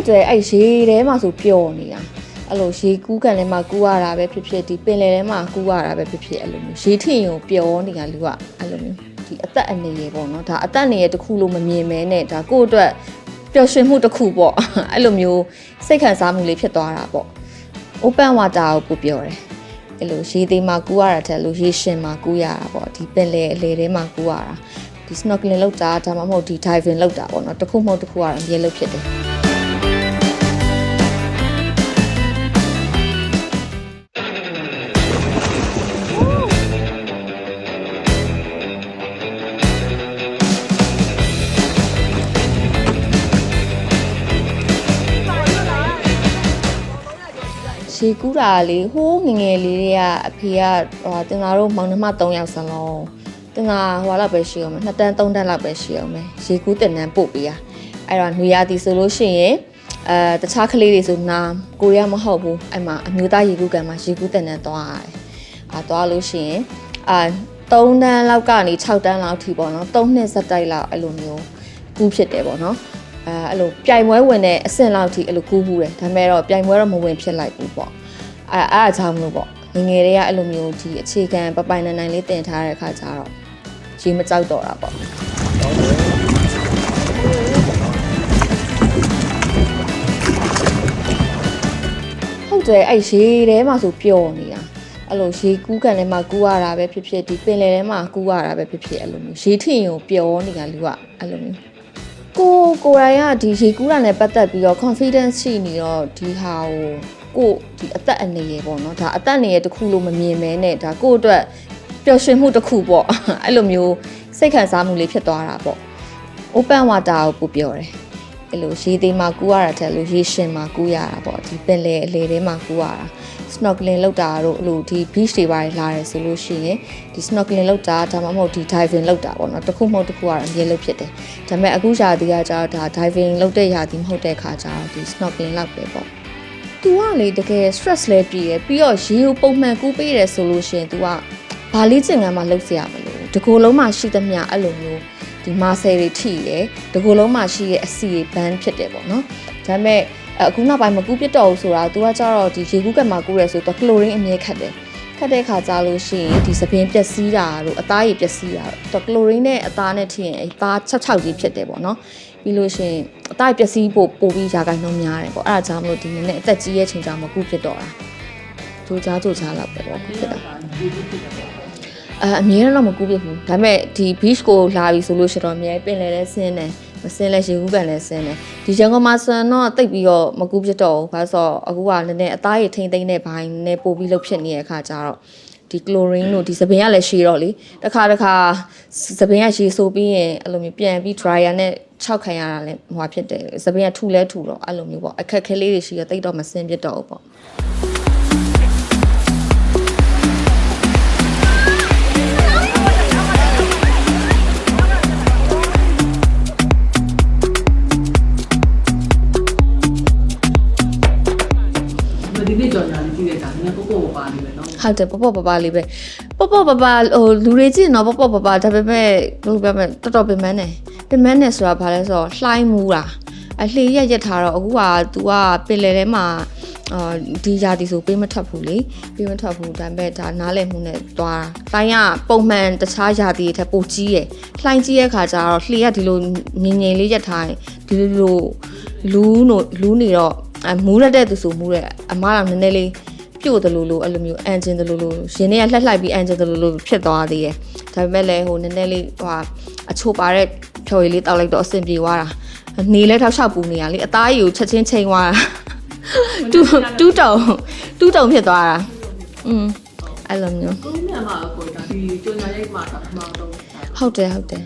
ဟုတ်တယ်အဲ့ရေထဲမှာဆိုပျော်နေတာအဲ့လိုရေကူးကန်ထဲမှာကူးရတာပဲဖြစ်ဖြစ်ဒီပင်လယ်ထဲမှာကူးရတာပဲဖြစ်ဖြစ်အဲ့လိုမျိုးရေထင်ရုံပျော်နေတာလူကအဲ့လိုမျိုးဒီအသက်အနေရပေါ့နော်ဒါအသက်အနေရတစ်ခုလို့မမြင်မဲနဲ့ဒါကိုယ့်အတွက်ပျော်ရွှင်မှုတစ်ခုပေါ့အဲ့လိုမျိုးစိတ်ခံစားမှုလေးဖြစ်သွားတာပေါ့ open water ကိုပို့ပြောတယ်အဲ့လိုရေသေးမှာကူးရတာတဲ့လို့ရေရှင်မှာကူးရတာပေါ့ဒီပင်လယ်အလေထဲမှာကူးရတာဒီ snorkeling လောက်တာဒါမှမဟုတ်ဒီ diving လောက်တာပေါ့နော်တစ်ခုမဟုတ်တစ်ခုကတော့အမြဲလုပ်ဖြစ်တယ် ရေကူးတာလေဟိုးငယ်ငယ်လေးတွေကအဖေကဟိုတင်သားတို့မောင်နှမ3ယောက်စလုံးတင်သားဟိုလောက်ပဲရှိအောင်မယ်2တန်း3တန်းလောက်ပဲရှိအောင်မယ်ရေကူးတင်တန်းပို့ပေးရအဲ့တော့နွေရာသီဆိုလို့ရှိရင်အဲတခြားကလေးတွေဆိုနာကိုရီးယားမဟုတ်ဘူးအဲ့မှာအမျိုးသားရေကူးကန်မှာရေကူးတင်တန်းသွားရတယ်အာသွားလို့ရှိရင်အာ3တန်းလောက်ကနေ6တန်းလောက်ထိပေါ့နော်3နှစ်စက်တိုက်လောက်အဲ့လိုမျိုးကူးဖြစ်တယ်ပေါ့နော် အဲအဲ့လိုပြိုင်ပွဲဝင်တဲ့အဆင့်လောက်ထိအဲ့လိုကူးဘူးတယ်ဒါပေမဲ့တော့ပြိုင်ပွဲတော့မဝင်ဖြစ်လိုက်ဘူးပေါ့အဲအဲ့အကြောင်းမလို့ပေါ့ငယ်ငယ်တွေကအဲ့လိုမျိုးဒီအခြေခံပပိုင်နိုင်နိုင်လေးတင်ထားတဲ့အခါကျတော့ရေမကြောက်တော့တာပေါ့ဟုတ်တယ်အဲ့ရေထဲမှာဆိုပျော်နေတာအဲ့လိုရေကူးကန်ထဲမှာကူးရတာပဲဖြစ်ဖြစ်ဒီပင်လယ်ထဲမှာကူးရတာပဲဖြစ်ဖြစ်အဲ့လိုမျိုးရေထင်ရုံပျော်နေတာလူကအဲ့လိုမျိုး ကိုကိုယ်တိုင်ကဒီရေကူးတာနဲ့ပတ်သက်ပြီးတော့ confidence ရှိနေတော့ဒီဟာကိုကိုဒီအသက်အနေရပေါ့နော်ဒါအသက်အနေရတစ်ခုလို့မမြင်မဲနဲ့ဒါကိုယ့်အတွက်ပျော်ရွှင်မှုတစ်ခုပေါ့အဲ့လိုမျိုးစိတ်ခံစားမှုလေးဖြစ်သွားတာပေါ့ open water ကိုပို့ပြောတယ်အဲ့လိုရေသေးမှာကူးရတာတဲ့လို့ရေရှင်မှာကူးရတာပေါ့ဒီပင်လယ်အလေထဲမှာကူးရတာ snorkeling လောက်တာတို့အဲ့လိုဒီ beach တွေပါတယ်လာတယ်ဆိုလို့ရှိရင်ဒီ snorkeling လောက်တာဒါမှမဟုတ်ဒီ diving လောက်တာပေါ့နော်တစ်ခုမဟုတ်တစ်ခုကတော့အမြဲလုပ်ဖြစ်တယ်ဒါပေမဲ့အခုရာသီကကျတော့ဒါ diving လုပ်တဲ့ရာသီမဟုတ်တဲ့ခါကျတော့ဒီ snorkeling လောက်ပဲပေါ့ तू ကလေတကယ် stress လဲပြည်ရပြီးတော့ရေကိုပုံမှန်ကူးပေးတယ်ဆိုလို့ရှိရင် तू ကဘာလေးကျင်ကမ်းမှလုပ်စရာမလိုတကူလုံးမှရှိသမျှအဲ့လိုမျိုးဒီမာဆယ်တွေထိရယ်တကူလုံးမှရှိရဲ့အစီဘန်းဖြစ်တယ်ပေါ့နော်ဒါပေမဲ့ အခုနောက်ပိုင်းမကူးပြစ်တော့ဘူးဆိုတာ तू ကကျတော့ဒီရေကူးကက်မှာကူးရဲဆိုတော့ကလိုရင်းအမြဲခတ်တယ်ခတ်တဲ့ခါကြလို့ရှိရင်ဒီသပင်းပျက်စီးတာတို့အသားရည်ပျက်စီးတာတို့ကလိုရင်းနဲ့အသားနဲ့ထိရင်အသား66ကြီးဖြစ်တယ်ပေါ့နော်ပြီးလို့ရှိရင်အသားရည်ပျက်စီးဖို့ပို့ပြီးရာဂိုင်းနှုံးများတယ်ပေါ့အဲ့ဒါကြောင့်မလို့ဒီနည်းနဲ့အသက်ကြီးရဲ့ချိန်ကြောင့်မကူးဖြစ်တော့တာကြိုးကြားကြိုးကြားလောက်ပဲပေါ့ဖြစ်တာအဲအမြဲတမ်းတော့မကူးဖြစ်ဘူးဒါပေမဲ့ဒီ beach ကိုလာပြီဆိုလို့ရှိတော့အမြဲပင်လယ်လဲဆင်းတယ် မဆင်းလဲရေကူးကန်လဲဆင်းတယ်ဒီရန်ကုန်မှာဆန်တော့တိတ်ပြီးတော့မကူးဖြစ်တော့ဘူးဘာလို့ဆိုတော့အခုကနည်းနည်းအသားရည်ထိမ့်သိမ့်တဲ့ဘိုင်းနဲ့ပို့ပြီးလှုပ်ဖြစ်နေတဲ့အခါကျတော့ဒီ chlorine တို့ဒီသပင်ကလည်းရှည်တော့လေတစ်ခါတစ်ခါသပင်ကရှည်ဆိုပြီးရင်အဲ့လိုမျိုးပြန်ပြီး dryer နဲ့ခြောက်ခံရတာလည်းဟိုဖြစ်တယ်သပင်ကထူလဲထူတော့အဲ့လိုမျိုးပေါ့အခက်ခဲလေးတွေရှိရတိတ်တော့မစင်ပြစ်တော့ဘူးပေါ့ ကြော်ညာလေးကြည့်လိုက်တာနည်းနည်းပို့ပို့ပါနေပဲနော် ဟုတ်တယ်ပေါ့ပေါ့ပပလေးပဲပေါ့ပေါ့ပပဟိုလူတွေကြည့်တော့ပေါ့ပေါ့ပပဒါပေမဲ့ဘယ်လိုပြောမလဲတော်တော်ပင်မနဲ့ပင်မနဲ့ဆိုတာဘာလဲဆိုတော့လှိုင်းမူတာအလှေရက်ရက်ထားတော့အခုက तू ကပင်လယ်ထဲမှာအာဒီຢာတီဆိုပေးမထွက်ဘူးလေပေးမထွက်ဘူးဒါပေမဲ့ဒါနားလည်မှုနဲ့သွားတာလှိုင်းကပုံမှန်တခြားຢာတီတွေထက်ပိုကြီးရယ်လှိုင်းကြီးရဲ့ခါကျတော့လှေကဒီလိုငင်ငင်လေးရက်ထားရင်ဒီလိုလိုလူးနိုလူးနေတော့အမူးရတဲ့သူဆိုမူးတဲ့အမားတော့နည်းနည်းလေး ပြို့တယ်လို့လို့အဲ့လိုမျိုးအန်ဂျင်တယ်လို့လို့ရင်ထဲကလှက်လှိုက်ပြီးအန်ဂျင်တယ်လို့လို့ဖြစ်သွားသေးတယ်ဒါပေမဲ့လည်းဟိုနည်းနည်းလေးဟိုဟာအချိုးပါတဲ့ဖြော်ရည်လေးတောက်လိုက်တော့အဆင်ပြေသွားတာနေလဲထောက်လျှောက်ပူနေရလေအသားရည်ကိုချက်ချင်းချိန်သွားတာတူတူးတုံတူးတုံဖြစ်သွားတာอืมအဲ့လိုမျိုး ကိုမြန်မာကိုဒါဒီကြော်ညာရိုက်မှာတော့မှတော့ ဟုတ်တယ်ဟုတ်တယ်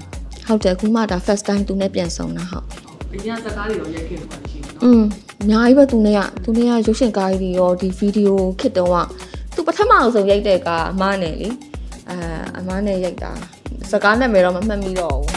ဟုတ်တယ်အခုမှဒါ first time သူနဲ့ပြန်ဆုံတာဟုတ် ဒီညစကားတွေတော့ရိုက်ခဲ့မှာရှိတယ်နော် อืม အများကြီးပဲသူနဲ့ကသူနဲ့ကရုပ်ရှင်ကားကြီးတွေရောဒီဗီဒီယိုခစ်တုံးကသူပထမအောင်ဆုံးရိုက်တဲ့ကားအမားနဲ့လေအဲအမားနဲ့ရိုက်တာစကားနဲ့မယ်တော့မမှတ်မိတော့ဘူး